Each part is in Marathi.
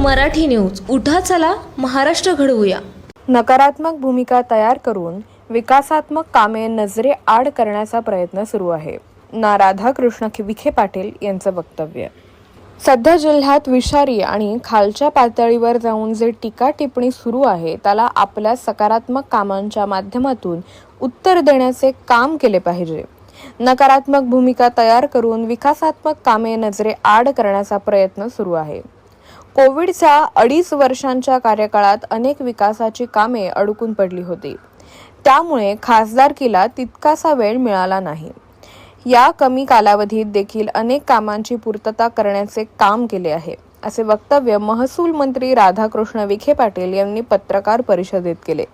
मराठी न्यूज. उठा चला महाराष्ट्र घडवूया. नकारात्मक भूमिका तयार करून विकासात्मक कामे नजरे आड करण्याचा प्रयत्न सुरू आहे. ना राधाकृष्ण विखे पाटील यांचं वक्तव्य. सध्या जिल्ह्यात विषारी आणि खालच्या पातळीवर जाऊन जे टीका टिप्पणी सुरू आहे त्याला आपल्या सकारात्मक कामांच्या माध्यमातून उत्तर देण्याचे काम केले पाहिजे. नकारात्मक भूमिका तयार करून विकासात्मक कामे नजरे आड करण्याचा प्रयत्न सुरू आहे. कोविडच्या अडीच वर्षांच्या कार्यकाळात अनेक विकासाची कामे अडकून पडली होती. त्यामुळे खासदारकीला तितकासा वेळ मिळाला नाही. या कमी कालावधीत देखील अनेक कामांची पूर्तता करण्याचे काम केले आहे असे वक्तव्य महसूल मंत्री राधाकृष्ण विखे पाटील यांनी पत्रकार परिषदेत केले.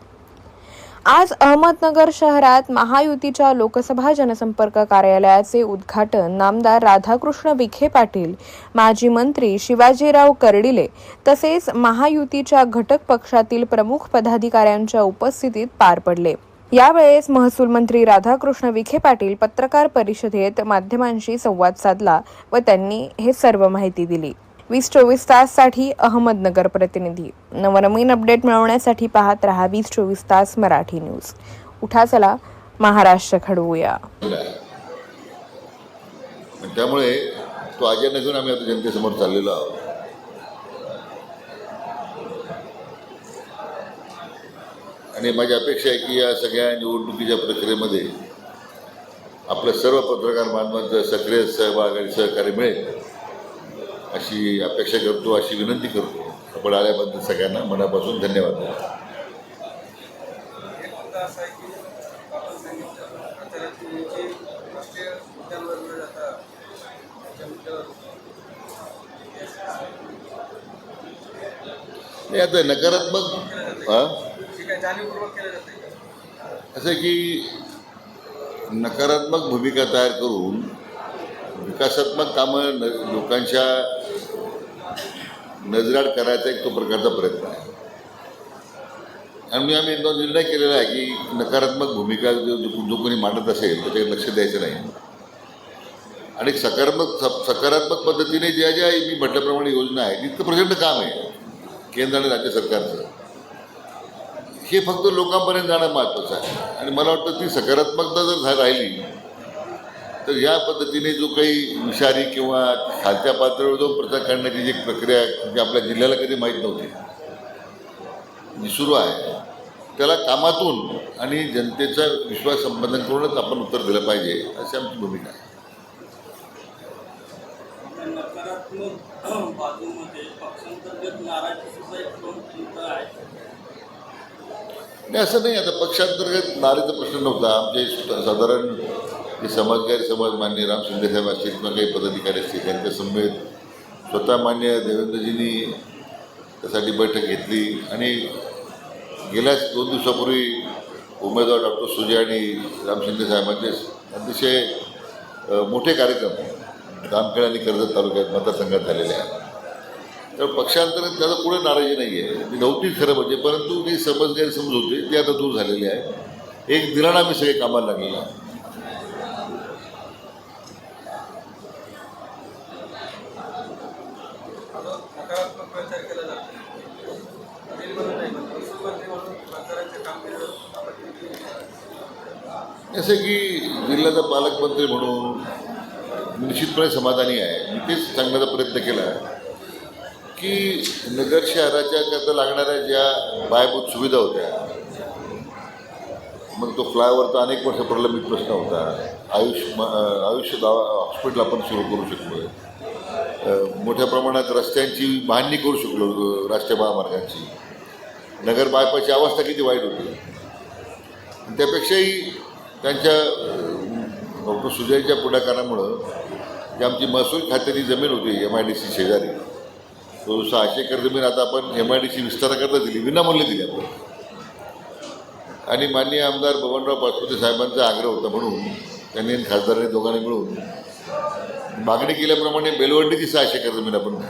आज अहमदनगर शहरात महायुतीच्या लोकसभा जनसंपर्क कार्यालयाचे उद्घाटन नामदार राधाकृष्ण विखे पाटील माजी मंत्री शिवाजीराव कर्डिले तसेच महायुतीच्या घटक पक्षातील प्रमुख पदाधिकाऱ्यांच्या उपस्थितीत पार पडले. यावेळेस महसूल मंत्री राधाकृष्ण विखे पाटील पत्रकार परिषदेत माध्यमांशी संवाद साधला व त्यांनी हे सर्व माहिती दिली. वीस चोवीस ताससाठी अहमदनगर प्रतिनिधी. नवनवीन अपडेट मिळवण्यासाठी पाहत रहा वीस चोवीस तास मराठी न्यूज. उठा चला महाराष्ट्र घडवूया. त्यामुळे तो अजेंडा घेऊन आम्ही आता जनतेसमोर चाललेलो आहोत. आणि माझी अपेक्षा आहे की या सगळ्या निवडणुकीच्या प्रक्रियेमध्ये आपल्या सर्व पत्रकार बांधवांचं सक्रिय सहभाग आणि सहकार्य मिळेल. अशी अपेक्षा करतो अशी विनंती करतो. आपण आल्याबद्दल सगळ्यांना मनापासून धन्यवाद. नाही आता नकारात्मक हां? असं की नकारात्मक भूमिका तयार करून विकासात्मक कामं न लोकांच्या नजराड करायचा एक तो प्रकारचा प्रयत्न आहे. आणि आम्ही एकदा निर्णय केलेला आहे की नकारात्मक भूमिका जो जो कोणी मांडत असेल त्याच्याकडे लक्ष द्यायचं नाही. आणि सकारात्मक सकारात्मक पद्धतीने ज्या ज्या मी म्हटल्याप्रमाणे योजना आहे तिथं प्रचंड काम आहे केंद्र आणि राज्य सरकारचं. हे फक्त लोकांपर्यंत जाणं महत्त्वाचं आहे. आणि मला वाटतं ती सकारात्मकता जर झा राहिली तर या पद्धतीने जो काही विषारी किंवा खालच्या पातळीवर जो प्रचार करण्याची जी प्रक्रिया आहे, जी आपल्या जिल्ह्याला कधी माहीत नव्हती जी सुरू आहे त्याला कामातून आणि जनतेचा विश्वास संपादन करूनच आपण उत्तर दिलं पाहिजे अशी आमची भूमिका आहे. नाही असं नाही. आता पक्षांतर्गत नारीचा प्रश्न नव्हता. आमचे साधारण जे समाजकारी समाज मान्य राम शिंदेसाहेब असतील किंवा काही पदाधिकारी असतील त्यांच्या समवेत स्वतः मान्य देवेंद्रजींनी त्यासाठी बैठक घेतली आणि गेल्याच दोन दिवसापूर्वी उमेदवार डॉक्टर सुजय आणि राम साहेबांचे अतिशय मोठे कार्यक्रम रामखेड आणि कर्जत तालुक्यात मतदारसंघात झालेले आहेत. तर पक्षांतर्गत त्याला पुढे नाराजी नाही आहे ती नव्हती खरं म्हणजे परंतु जी समज गैरसमज होते ते आता दूर झालेली आहे. एक दिलाना आम्ही सगळे कामाला लागलेला आहे नकारात्मक प्रचार केला जातो वडील म्हणून नाही पण महसूलमंत्री म्हणून प्रचाराच्या कामगिरीवर आपण जसं की जिल्ह्याचा पालकमंत्री म्हणून निश्चितपणे समाधानी आहे. मी तेच सांगण्याचा प्रयत्न केला की नगर शहराच्या करता लागणाऱ्या ज्या पायाभूत सुविधा होत्या मग तो फ्लायओव्हरचा अनेक वर्ष प्रलंबित प्रश्न होता. आयुष म- आयुष्य दावा हॉस्पिटल आपण सुरू करू शकलो मोठ्या प्रमाणात रस्त्यांची मांडणी करू शकलो राष्ट्रीय महामार्गांची. नगर बायपाची अवस्था किती वाईट होती. त्यापेक्षाही त्यांच्या डॉक्टर सुजयच्या पुढाकारामुळं जी आमची महसूल खात्याची जमीन होती एम आय डी सी शेजारी तो सहाशे एकर जमीन आता आपण एम आय डी सी विस्ताराकरता दिली विनामूल्य दिली आपण. आणि माननीय आमदार बबनराव पाचपुते साहेबांचा आग्रह होता म्हणून त्यांनी आणि खासदारांनी दोघांनी मिळून मागणी केल्याप्रमाणे बेलवंडीची सहाशे एकर जमीन आपण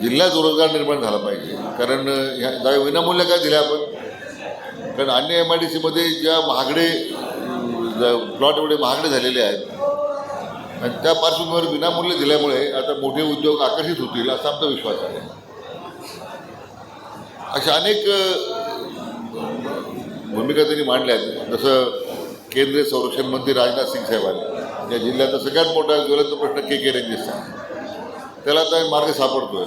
जिल्ह्यात रोजगार निर्माण झाला पाहिजे कारण ह्या विनामूल्य काय दिल्या आपण? कारण अन्य एम आय डी सीमध्ये ज्या महागडे प्लॉट एवढे महागडे झालेले आहेत आणि त्या पार्श्वभूमीवर विनामूल्य दिल्यामुळे आता मोठे उद्योग आकर्षित होतील असा आमचा विश्वास आहे. अशा अनेक भूमिका त्यांनी मांडल्या आहेत. जसं केंद्रीय संरक्षण मंत्री राजनाथ सिंग साहेबांनी. या जिल्ह्याचा सगळ्यात मोठा ज्वलंत प्रश्न के के रेंजेसचा त्याला आता मार्ग सापडतोय.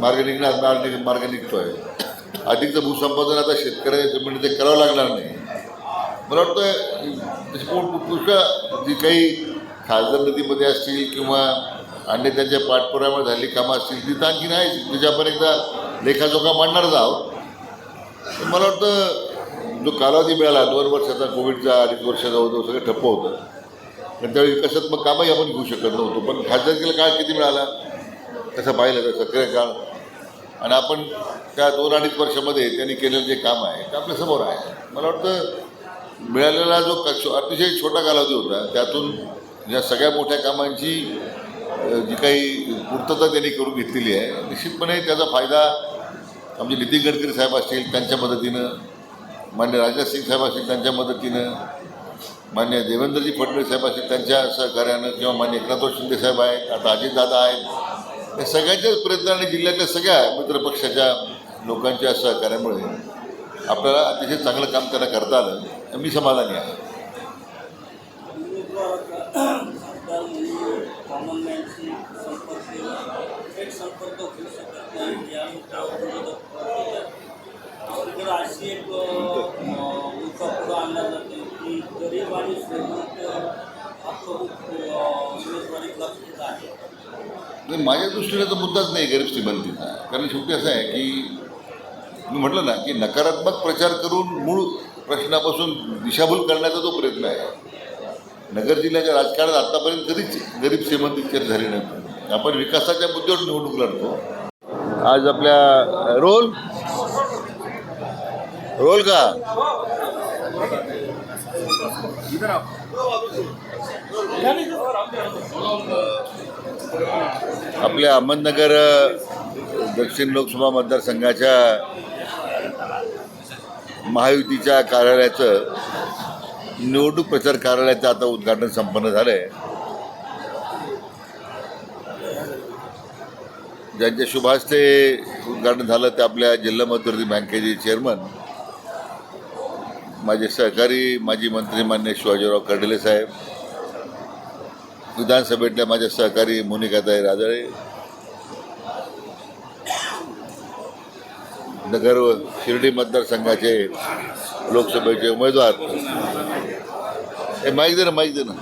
मार्ग निघणार मार्ग मार्ग निघतोय. अधिकचं भूसंपादन आता शेतकऱ्याच्या म्हणजे जमिनीत करावं लागणार नाही. मला वाटतं तशी म्हणजे पुष्कळ जी काही खासदार नदीमध्ये असतील किंवा अन्य त्यांच्या पाठपुराव्यामुळे झालेली कामं असतील ती तर नाही आहे आपण एकदा लेखाजोखा मांडणारच आहोत मला वाटतं जो कालावधी मिळाला दोन वर्षाचा कोविडचा अडीच वर्ष होतो सगळं ठप्प होतं. पण त्यावेळी विकासात्मक कामही आपण घेऊ शकत नव्हतो. पण खासदारकीला काळ किती मिळाला? तसं पाहिलं तर सक्रिय काळ आणि आपण त्या दोन अडीच वर्षामध्ये त्यांनी केलेलं जे काम आहे ते आपल्यासमोर आहे. मला वाटतं मिळालेला जो क- अतिशय छोटा कालावधी होता त्यातून या सगळ्या मोठ्या कामांची जी काही पूर्तता त्यांनी करून घेतलेली आहे निश्चितपणे त्याचा फायदा आमचे नितीन गडकरी साहेब असतील त्यांच्या मदतीनं मान्य राजनाथ सिंग साहेब असतील त्यांच्या मदतीनं मान्य देवेंद्रजी फडणवीस साहेब असतील त्यांच्या सहकार्यानं किंवा मान्य एकनाथ शिंदे साहेब आहेत आता अजितदादा आहेत या सगळ्यांच्याच प्रयत्न आणि जिल्ह्यातल्या सगळ्या मित्रपक्षाच्या लोकांच्या सहकार्यामुळे आपल्याला अतिशय चांगलं काम त्यांना करता आलं. मी समाधानी आहे. आणला जाते की गरीब आणि श्रीमंत हा प्रमुख अ, उमेदवारी लक्षित आहे नाही माझ्या दृष्टीने तर मुद्दाच नाही गरीब श्रीमंतीचा. कारण शेवटी असं आहे की मी म्हटलं ना की नकारात्मक प्रचार करून मूळ प्रश्नापासून दिशाभूल करण्याचा जो प्रयत्न आहे. नगर जिल्ह्याच्या राजकारणात आत्तापर्यंत कधीच गरीब श्रीमंत चर्चा झाली नाही. आपण विकासाच्या मुद्द्यावर निवडणूक लढतो. आज आपल्या रोल? रोल का? आपल्या अहमदनगर दक्षिण लोकसभा मतदारसंघाच्या महायुतीच्या कार्यालयाचं निवडणूक प्रचार कार्यालयाचं आता उद्घाटन संपन्न झालं आहे ज्यांच्या शुभास्ते उद्घाटन झालं ते आपल्या जिल्हा मध्यवर्ती बँकेचे चेअरमन. माझे सहकारी माजी मंत्री मान्य शिवाजीराव कर्डिले साहेब. विधानसभेतल्या माझ्या सहकारी मोनिकाताई राजळे नगर शिर्डी मतदारसंघाचे लोकसभेचे उमेदवार. हे माईक दे ना माईक दे ना.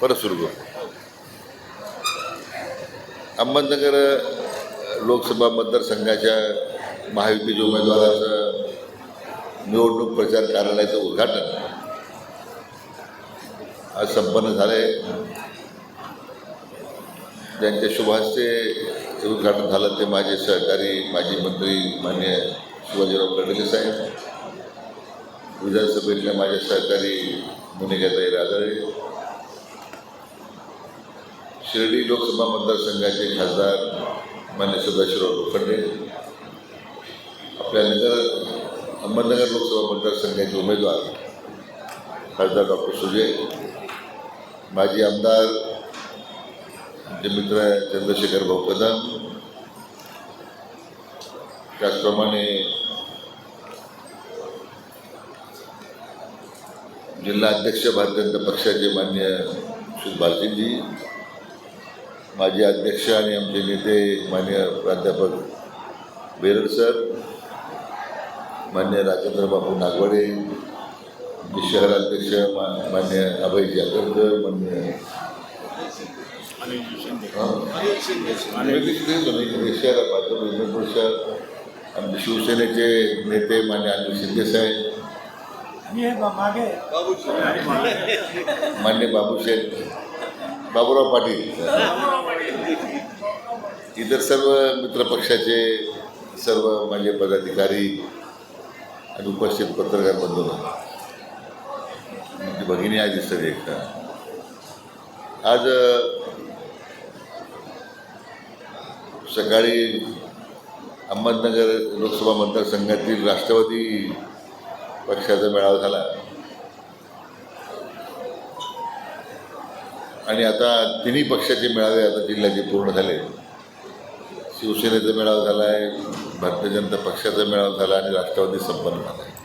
परत सुरू करू. अहमदनगर लोकसभा मतदारसंघाच्या महायुतीच्या उमेदवाराचं निवडणूक प्रचार कार्यालयाचं उद्घाटन. आज संपन्न झाले. ज्यांच्या शुभास्ते उद्घाटन झालं ते माझे सहकारी माजी मंत्री मान्य शिवाजीराव कर्डिले साहेब विधानसभेतल्या माझे सहकारी मुनिकाताई राजळे शिर्डी लोकसभा मतदारसंघाचे खासदार मान्य सदाशिवराव लोखंडे आपल्या नगर अहमदनगर लोकसभा मतदारसंघाचे उमेदवार खासदार डॉक्टर सुजय माजी आमदार आमचे मित्र चंद्रशेखर भाऊ कदम त्याचप्रमाणे जिल्हा अध्यक्ष भारतीय जनता पक्षाचे मान्य श्री भारतीजी माजी अध्यक्ष आणि आमचे नेते मान्य प्राध्यापक बेरड सर मान्य राजेंद्र बापू नागवडे आमचे शहर अध्यक्ष मा मान्य अभय जागरकर मान्य शहर शहर आमचे शिवसेनेचे नेते मान्य अनिल शिंदे साहेब मान्य बाबूशेठ बाबूराव पाटील इतर सर्व मित्रपक्षाचे सर्व माझे पदाधिकारी आणि उपस्थित पत्रकार बंधू भगिनी आहे दिसतात एक. आज सकाळी अहमदनगर लोकसभा मतदारसंघातील राष्ट्रवादी पक्षाचा मेळावा झाला. आणि आता तिन्ही पक्षाचे मेळावे आता जिल्ह्याचे पूर्ण झाले. शिवसेनेचा मेळावा झाला आहे भारतीय जनता पक्षाचा मेळावा झाला आणि राष्ट्रवादी संपन्न झाला. आहे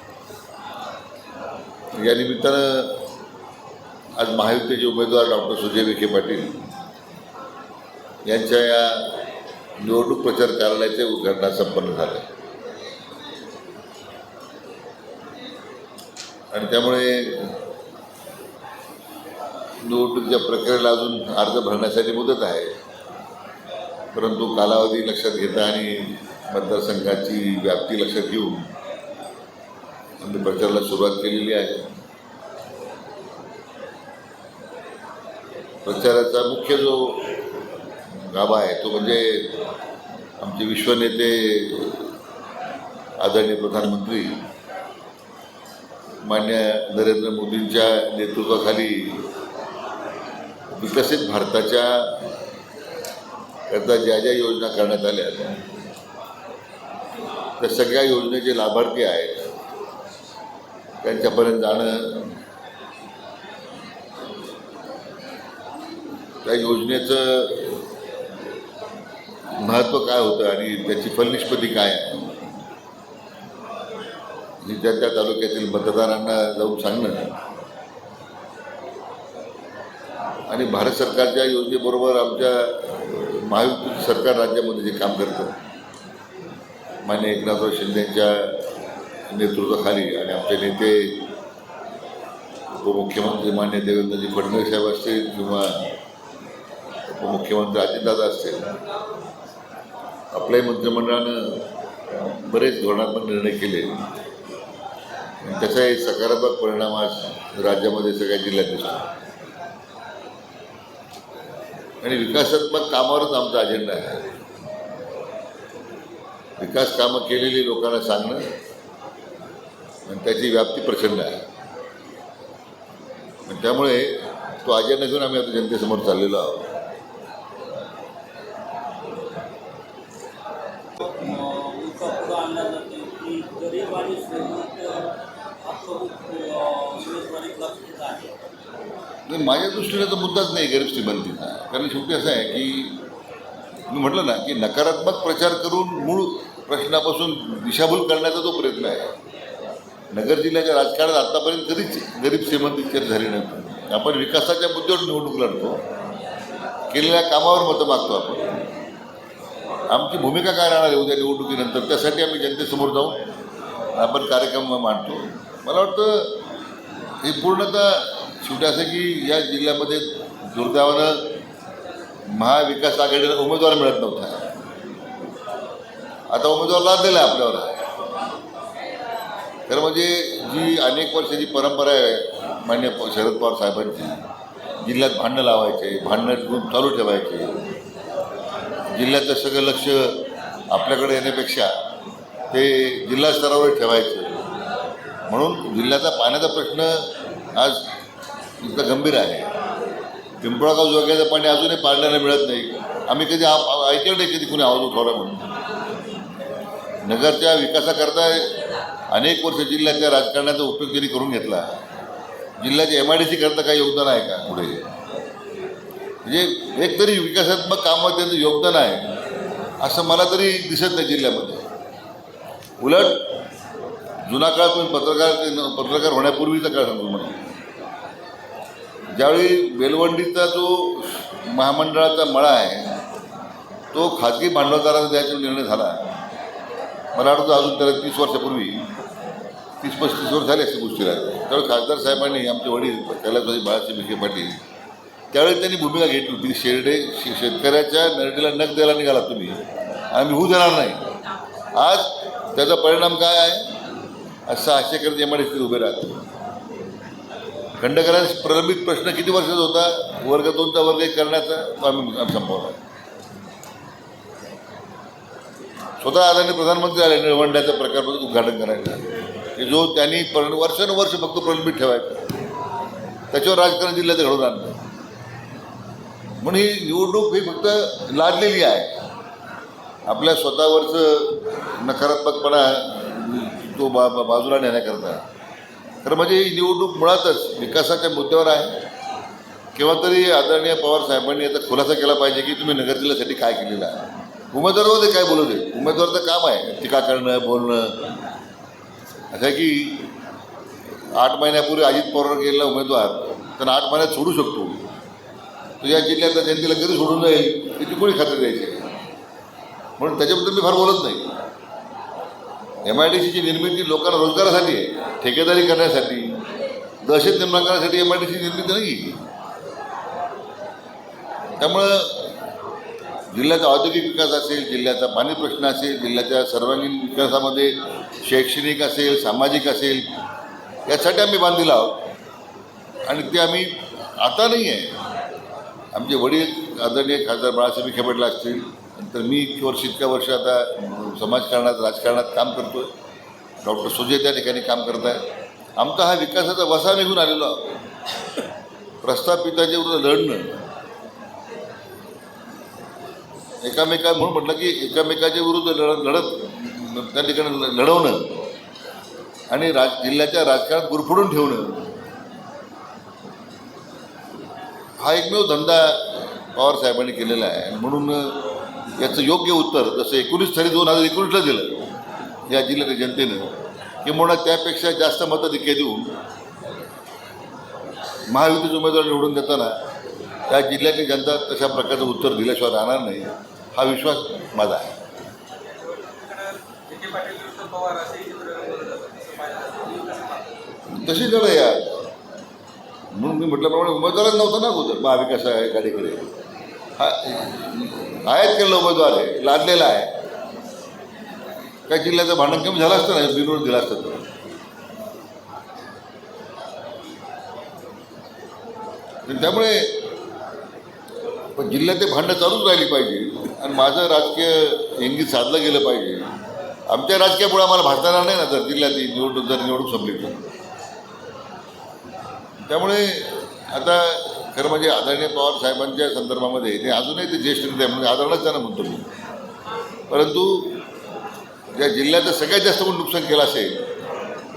या निमित्तानं आज महायुतीचे उमेदवार डॉक्टर सुजय विखे पाटील यांच्या या निवडणूक प्रचार कार्यालयाचे उद्घाटन संपन्न झालं. आणि त्यामुळे निवडणुकीच्या प्रक्रियेला अजून अर्ज भरण्यासाठी मुदत आहे. परंतु कालावधी लक्षात घेता आणि मतदारसंघाची व्याप्ती लक्षात घेऊन आम्ही प्रचाराला सुरुवात केलेली आहे. प्रचाराचा मुख्य जो गाभा आहे तो म्हणजे आमचे विश्वनेते आदरणीय प्रधानमंत्री मान्य नरेंद्र मोदींच्या नेतृत्वाखाली विकसित भारताच्या करता ज्या ज्या योजना करण्यात आल्या त्या सगळ्या योजनेचे लाभार्थी आहेत. त्यांच्यापर्यंत जाणं त्या योजनेचं महत्त्व काय होतं आणि त्याची फलनिष्पत्ती काय आहे? ही त्या त्या तालुक्यातील मतदारांना जाऊन सांगणं आणि भारत सरकारच्या योजनेबरोबर आमच्या महायुती सरकार राज्यामध्ये जे काम करतं मान्य एकनाथराव शिंदेच्या नेतृत्वाखाली आणि आमचे नेते उपमुख्यमंत्री मान्य देवेंद्रजी फडणवीस साहेब असतील किंवा उपमुख्यमंत्री अजितदादा असतील. आपल्याही मंत्रिमंडळानं बरेच धोरणात्मक निर्णय केले. त्याचाही सकारात्मक परिणाम आज राज्यामध्ये सगळ्या जिल्ह्यात दिसतो आणि विकासात्मक कामावरच आमचा अजेंडा आहे. विकास कामं केलेली लोकांना सांगणं आणि त्याची व्याप्ती प्रचंड आहे. आणि त्यामुळे तो अजेंडा घेऊन आम्ही आता जनतेसमोर चाललेलो आहोत. की श्रीमंत हा प्रमुख उमेदवारी आहे नाही माझ्या दृष्टीने तर मुद्दाच नाही गरीब श्रीमंतीचा. कारण शेवटी असं आहे की मी म्हटलं ना की नकारात्मक प्रचार करून मूळ प्रश्नापासून दिशाभूल करण्याचा तो प्रयत्न आहे नगर जिल्ह्याच्या राजकारणात आत्तापर्यंत कधीच गरीब श्रीमंती चर्चा झाली नव्हती. आपण विकासाच्या मुद्द्यावर निवडणूक लढतो केलेल्या कामावर मतं मागतो आपण. आमची भूमिका काय राहणार आहे उद्या निवडणुकीनंतर? त्यासाठी आम्ही जनतेसमोर जाऊन आपण कार्यक्रम मांडतो. मला वाटतं हे पूर्णतः शेवटी असं की या जिल्ह्यामध्ये दुर्दैवानं महाविकास आघाडीला उमेदवार मिळत नव्हता. आता उमेदवार लादलेला आहे आपल्यावर. तर म्हणजे जी अनेक वर्षाची परंपरा आहे मान्य शरद पवार साहेबांची जिल्ह्यात भांडणं लावायचे भांडणं गुण चालू ठेवायचे. जिल्ह्याचं सगळं लक्ष आपल्याकडे येण्यापेक्षा ते जिल्हा स्तरावर ठेवायचे. म्हणून जिल्ह्याचा पाण्याचा प्रश्न आज इतका गंभीर आहे. पिंपळगाव जोग्याचं पाणी अजूनही पाण्याला मिळत नाही. आम्ही कधी ऐकलं नाही कधी कुणी आवाज उठवला म्हणून. नगरच्या विकासाकरता अनेक वर्ष जिल्ह्याच्या राजकारणाचा उपयोग त्यांनी करून घेतला. जिल्ह्याच्या एम आय डी सी करता काही योगदान आहे का पुढे? म्हणजे एक तरी विकासात्मक कामात त्यांचं योगदान आहे. असं मला तरी दिसत नाही जिल्ह्यामध्ये. उलट जुना काळ तुम्ही पत्रकार पत्रकार होण्यापूर्वीचा काळ सांगतो मला ज्यावेळी बेलवंडीचा जो महामंडळाचा मळा आहे तो खाजगी भांडवलदाराला द्यायचा निर्णय झाला. मला वाटतं अजून त्याला तीस वर्षापूर्वी तीस पस्तीस वर्ष झाले असते गोष्टीला त्यावेळी खासदार साहेबांनी आमचे वडील कैलासवादी बाळासाहेब विखे पाटील त्यावेळी त्यांनी भूमिका घेतली होती. शेरडे शे- शेतकऱ्याच्या नरडीला नग द्यायला निघाला तुम्ही. आम्ही होऊ देणार नाही. आज त्याचा परिणाम काय आहे? असं सहाशे करत एम आय उभे राहते. खंडकरांस प्रलंबित प्रश्न किती वर्षाचा होता? वर्ग दोनचा वर्ग एक करण्याचा? तो आम्ही संपवला स्वतः आदरणीय प्रधानमंत्री आले निळवंड्याच्या प्रकार उद्घाटन करायला. की जो त्यांनी पर वर्षानुवर्ष फक्त प्रलंबित ठेवायचा. त्याच्यावर राजकारण जिल्ह्यात घडवून आणलं. म्हणून ही निवडणूक ही फक्त लादलेली आहे. आपल्या स्वतःवरचं नकारात्मकपणा तो बा बाजूला नेण्याकरता तर म्हणजे ही निवडणूक मुळातच विकासाच्या मुद्द्यावर आहे. केव्हा तरी आदरणीय पवार साहेबांनी याचा खुलासा केला पाहिजे की तुम्ही नगर जिल्ह्यासाठी काय केलेलं आहे. उमेदवारावर काय बोलू आहे उमेदवारचं काम आहे. टीका करणं बोलणं. असं की आठ महिन्यापूर्वी अजित पवार गेलेला उमेदवार त्यांना आठ महिन्यात सोडू शकतो. तो या जिल्ह्यातल्या जनतेला कधी सोडून जाईल त्याची कोणी खात्री द्यायची म्हणून त्याच्याबद्दल मी फार बोलत नाही. एम आय डी सीची निर्मिती लोकांना रोजगारासाठी आहे ठेकेदारी करण्यासाठी. दहशत निर्माण करण्यासाठी एम आय डी सी निर्मिती नाही त्यामुळं जिल्ह्याचा औद्योगिक विकास असेल जिल्ह्याचा पाणी प्रश्न असेल जिल्ह्याच्या सर्वांगीण विकासामध्ये शैक्षणिक असेल सामाजिक असेल यासाठी आम्ही बांधील आहोत. आणि ते आम्ही आता नाही आहे. आमचे वडील आदरणीय खासदार बाळासाहेब विखे असतील नंतर मी इतकी वर्ष इतक्या वर्ष आता समाजकारणात राजकारणात काम करतो आहे डॉक्टर सुजय त्या ठिकाणी काम करत आहे. आमचा हा विकासाचा वसा निघून आलेलो आहोत. प्रस्थापिताच्या विरुद्ध लढणं. एकामेका म्हणून म्हटलं की एकामेकाच्या विरुद्ध लढत लढत त्या ठिकाणी लढवणं. आणि राज जिल्ह्याच्या राजकारणात गुरफडून ठेवणं. हा एकमेव धंदा पवार साहेबांनी केलेला आहे. म्हणून याचं योग्य उत्तर जसं एकोणीस तारीख दोन हजार एकोणीसला दिलं या जिल्ह्याच्या जनतेनं किंवा त्यापेक्षा जास्त मताधिक्य देऊन महायुतीचे उमेदवार निवडून देताना त्या जिल्ह्यातली जनता तशा प्रकारचं उत्तर दिल्याशिवाय राहणार नाही हा विश्वास माझा आहे. तशी लढ म्हणून मी म्हटल्याप्रमाणे उमेदवारच नव्हता ना अगोदर महाविकास आहे गाडीकडे हा आहेत केलेला उमेदवार आहे? लादलेला आहे. काय जिल्ह्याचं भांडण कमी झालं असतं ना? बिनवर दिला असतं तर. त्यामुळे पण जिल्ह्यात ते भांडणं चालूच राहिली पाहिजे. आणि माझं राजकीय इंगित साधलं गेलं पाहिजे. आमच्या राजकीयामुळे आम्हाला भासणार नाही ना जर जिल्ह्यातली निवडणूक जर निवडणूक संपली तर. त्यामुळे आता खरं म्हणजे आदरणीय पवार साहेबांच्या संदर्भामध्ये ते अजूनही ते ज्येष्ठ नेते म्हणजे आदरणच त्यांना म्हणतो मी. परंतु ज्या जिल्ह्याचं सगळ्यात जास्त कोण नुकसान केलं असेल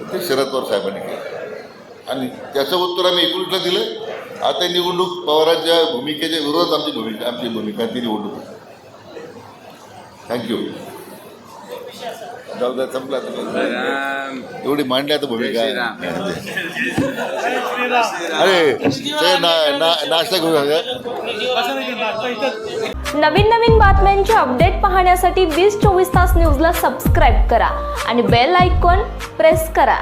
तर ते शरद पवार साहेबांनी केलं. आणि त्याचं उत्तर आम्ही एकोणीसला दिलं. आता निवडणूक पवारांच्या भूमिकेच्या विरोधात आमची भूमिका आमची भूमिका ती निवडणूक थँक्यू जाऊ द्या संपला आता. एवढी मांडली आता भूमिका. अरे ते ना ना नाश्ता घेऊया नवीन नवीन बातम्यांचे अपडेट पाहण्यासाठी वीस चोवीस तास न्यूजला सबस्क्राईब करा आणि बेल आयकॉन प्रेस करा.